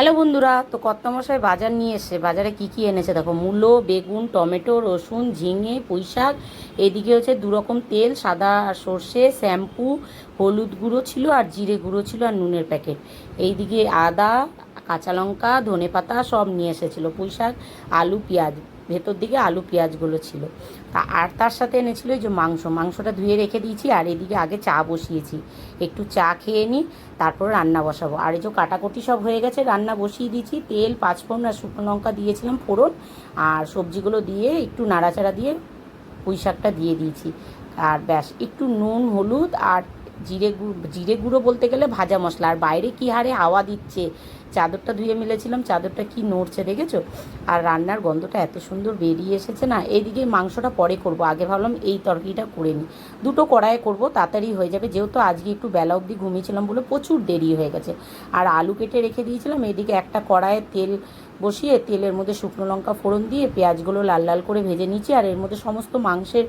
Hello বন্ধুরা, তো কর্তামশাই বাজার নিয়ে এসছে। বাজারে কি কি এনেছে? দেখো, মূলো, বেগুন, টমেটো, রসুন, ঝিঙে পুঁই শাক এদিকে হচ্ছে দুরকম তেল, সাদা সর্ষে, শ্যাম্পু, হলুদ গুঁড়ো ছিল আর জিরে গুঁড়ো ছিল আর নুনের প্যাকেট। এইদিকে আদা, কাঁচা লঙ্কা ধনে পাতা সব নিয়ে এসেছিল। পুঁই শাক আলু, পেঁয়াজ। ভেতর দিকে আলু, পেঁয়াজগুলো ছিল। তা আর তার সাথে এনেছিল যে মাংস। মাংসটা ধুয়ে রেখে দিয়েছি আর এদিকে আগে চা বসিয়েছি। একটু চা খেয়ে নিই তারপর রান্না বসাবো। আর এই যে কাটাকুটি সব হয়ে গেছে, রান্না বসিয়ে দিয়েছি। তেল, পাঁচফোড়ন আর শুকনো লঙ্কা দিয়েছিলাম ফোড়ন। আর সবজিগুলো দিয়ে একটু নাড়াচাড়া দিয়ে পুঁই শাকটা দিয়ে দিয়েছি। আর ব্যাস, একটু নুন, হলুদ আর জিরে গুঁড়ো জিরে গুঁড়ো বলতে গেলে ভাজা মশলা। আর বাইরে কি হারে হাওয়া দিচ্ছে? চাদরটা ধুয়ে মিলেছিলাম, চাদরটা কি নড়ছে দেখেছ? আর রান্নার গন্ধটা এত সুন্দর বেরিয়ে এসেছে না, এইদিকে মাংসটা পরে করব। আগে ভাবলাম এই তরকারিটা করে নিই দুটো কড়াইয়ে করব, তাড়াতাড়ি হয়ে যাবে। যেহেতু আজকে একটু বেলা অবধি ঘুমিয়েছিলাম বলে প্রচুর দেরি হয়ে গেছে। আর আলু কেটে রেখে দিয়েছিলাম এদিকে একটা কড়াইয়ে তেল বসিয়ে তেলের মধ্যে শুকনো লঙ্কা ফোড়ন দিয়ে পেঁয়াজগুলো লাল লাল করে ভেজে নিচ্ছি আর এর মধ্যে সমস্ত মাংসের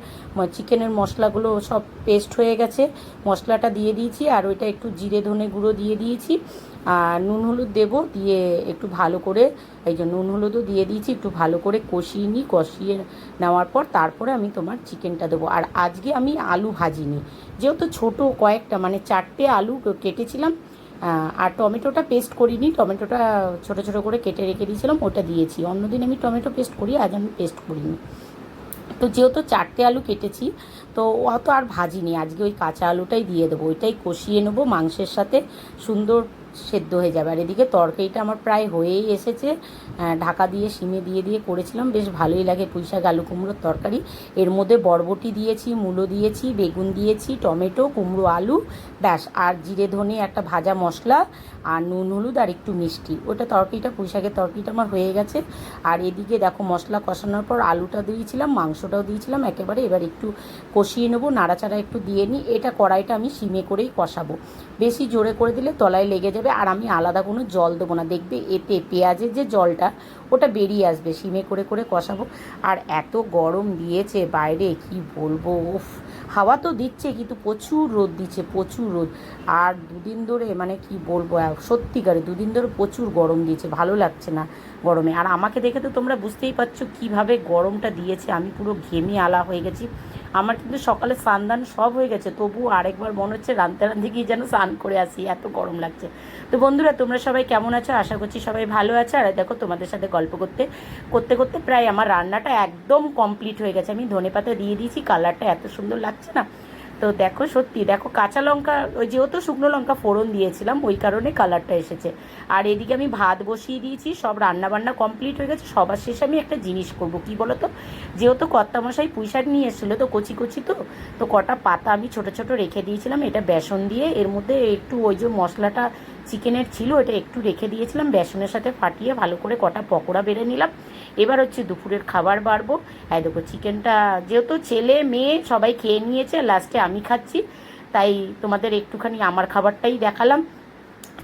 চিকেনের মশলাগুলো সব পেস্ট হয়ে গেছে। মশলাটা দিয়ে দিয়েছি, আর ওইটা একটু জিরে ধনে গুঁড়ো দিয়ে দিয়েছি, আর নুন হলুদ দেবো দিয়ে একটু ভালো করে, এই যে নুন হলুদও দিয়ে দিয়েছি, একটু ভালো করে কষিয়ে নিই, কষিয়ে নেওয়ার পর তারপরে আমি তোমার চিকেনটা দেবো। আর আজকে আমি আলু ভাজিনি, যেহেতু ছোট কয়েকটা মানে চারটে আলু কেটেছিলাম আর টমেটোটা পেস্ট করিনি, টমেটোটা ছোটো ছোটো করে কেটে রেখে দিয়েছিলাম, ওটা দিয়েছি। অন্যদিন আমি টমেটো পেস্ট করি, আজ আমি পেস্ট করিনি। তো যেহেতু চারটে আলু কেটেছি, তো অত আর ভাজিনি, আজকে ওই কাঁচা আলুটাই দিয়ে দেবো, ওইটাই কষিয়ে নেব মাংসের সাথে সুন্দর সেদ্ধ হয়ে যাবে। আর এদিকে তরকারিটা আমার প্রায় হয়েই এসেছে। ঢাকা দিয়ে, সিমে দিয়ে দিয়ে করেছিলাম। বেশ ভালোই লাগে পুঁইশাক, আলু কুমড়োর তরকারি। এর মধ্যে বরবটি দিয়েছি, মূলো দিয়েছি, বেগুন দিয়েছি, টমেটো, কুমড়ো, আলু, ব্যাস। আর জিরে, ধনে, একটা ভাজা মশলা আর নুন, হলুদ আর একটু মিষ্টি। ওটা তরকারিটা, পুঁইশাকের তরকারিটা আমার হয়ে গেছে। আর এদিকে দেখো মশলা কষানোর পর আলুটা দিয়েছিলাম, মাংসটাও দিয়েছিলাম। একেবারে এবার একটু কষিয়ে নেব, নাড়াচাড়া একটু দিয়ে নিই। এটা কড়াইটা আমি সিমে করেই কষাবো। বেশি জোরে করে দিলে তলায় লেগে যাবে আর আমি আলাদা কোনো জল দেবো না। দেখবে এতে পেঁয়াজের যে জলটা, ওটা বেরিয়ে আসবে। সিমে করে করে কষাবো। আর এত গরম দিয়েছে বাইরে, কি বলব, উফ। হাওয়া তো দিচ্ছে, কিন্তু প্রচুর রোদ দিচ্ছে, প্রচুর রোদ। আর দুদিন ধরে মানে কি বলব সত্যিকারে দুদিন ধরে প্রচুর গরম দিয়েছে, ভালো লাগছে না গরমে। আর আমাকে দেখে তো তোমরা বুঝতেই পারছ কীভাবে গরমটা দিয়েছে। আমি পুরো ঘেমে আলা হয়ে গেছি। আমার কিন্তু সকালে স্নান দান সব হয়ে গেছে তবু আরেকবার মনে হচ্ছে রান্তে রান্তে গিয়ে যেন স্নান করে আসি, এত গরম লাগছে। তো বন্ধুরা, তোমরা সবাই কেমন আছো? আশা করছি সবাই ভালো আছো। আর দেখো, তোমাদের সাথে গল্প করতে করতে করতে প্রায় আমার রান্নাটা একদম কমপ্লিট হয়ে গেছে। আমি ধনে পাতা দিয়ে দিয়েছি কালারটা এত সুন্দর লাগছে না। তো দেখো, সত্যি, দেখো, কাঁচা লঙ্কা, ওই যেহেতু শুকনো লঙ্কা ফোড়ন দিয়েছিলাম, ওই কারণে কালারটা এসেছে। আর এদিকে আমি ভাত বসিয়ে দিয়েছি, সব রান্না বান্না কমপ্লিট হয়ে গেছে, সবার শেষে আমি একটা জিনিস করব। কি বলো তো যেহেতু কর্তামশাই পুঁইশাক নিয়ে এসেছিল, তো কচি কচি তো তো কটা পাতা আমি ছোট ছোট রেখে দিয়েছিলাম, এটা বেসন দিয়ে, এর মধ্যে একটু ওই যে মশলাটা চিকেনের ছিল এটা একটু রেখে দিয়েছিলাম, বেসনের সাথে ফাটিয়ে ভালো করে কটা পকোড়া বেড়ে নিলাম এবার হচ্ছে দুপুরের খাবার বাড়বো। হ্যাঁ দেখো চিকেনটা যেহেতু ছেলে, মেয়ে, সবাই খেয়ে নিয়েছে লাস্টে আমি খাচ্ছি। তাই তোমাদের একটুখানি আমার খাবারটাই দেখালাম।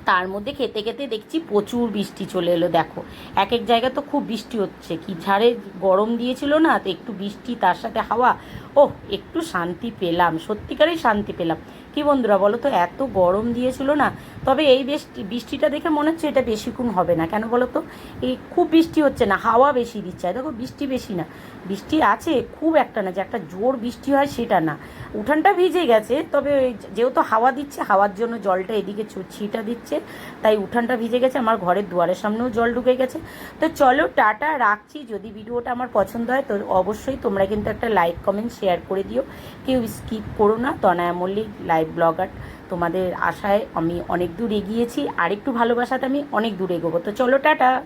তার মধ্যে খেতে খেতে দেখছি প্রচুর বৃষ্টি চলে এলো, দেখো। এক এক জায়গায় তো খুব বৃষ্টি হচ্ছে। কি ঝাড়ে গরম দিয়েছিল না, তো একটু বৃষ্টি, তার সাথে হাওয়া। ও একটু শান্তি পেলাম, সত্যিকারেই শান্তি পেলাম। কি বন্ধুরা বলো তো, এত গরম দিয়েছিল না? তবে এই বৃষ্টি বৃষ্টিটা দেখে মনে হচ্ছে এটা বেশিক্ষণ হবে না। কেন বলো তো? এই খুব বৃষ্টি হচ্ছে না, হাওয়া বেশি দিচ্ছে। দেখো, বৃষ্টি বেশি না। বৃষ্টি আছে খুব একটা না, যে একটা জোর বৃষ্টি হয় সেটা না। উঠানটা ভিজে গেছে, তবে যেহেতু হাওয়া দিচ্ছে, হাওয়ার জন্য জলটা এদিকে ছিটা দিচ্ছে। তাই উঠানটা ভিজে গেছে, আমার ঘরের দুয়ারের সামনেও জল ঢুকে গেছে। তো চলো, টাটা, রাখছি। যদি ভিডিওটা আমার পছন্দ হয়, তো অবশ্যই তোমরা কিন্তু একটা লাইক, কমেন্ট, শেয়ার করে দিও। কেউ স্কিপ করো না, তনায়া মল্লিক লাইভ ব্লগার তোমাদের আশায় আমি অনেক দূর এগিয়েছি। আর একটু ভালোবাসাতে আমি অনেক দূর এগোবো। তো চলো, টাটা!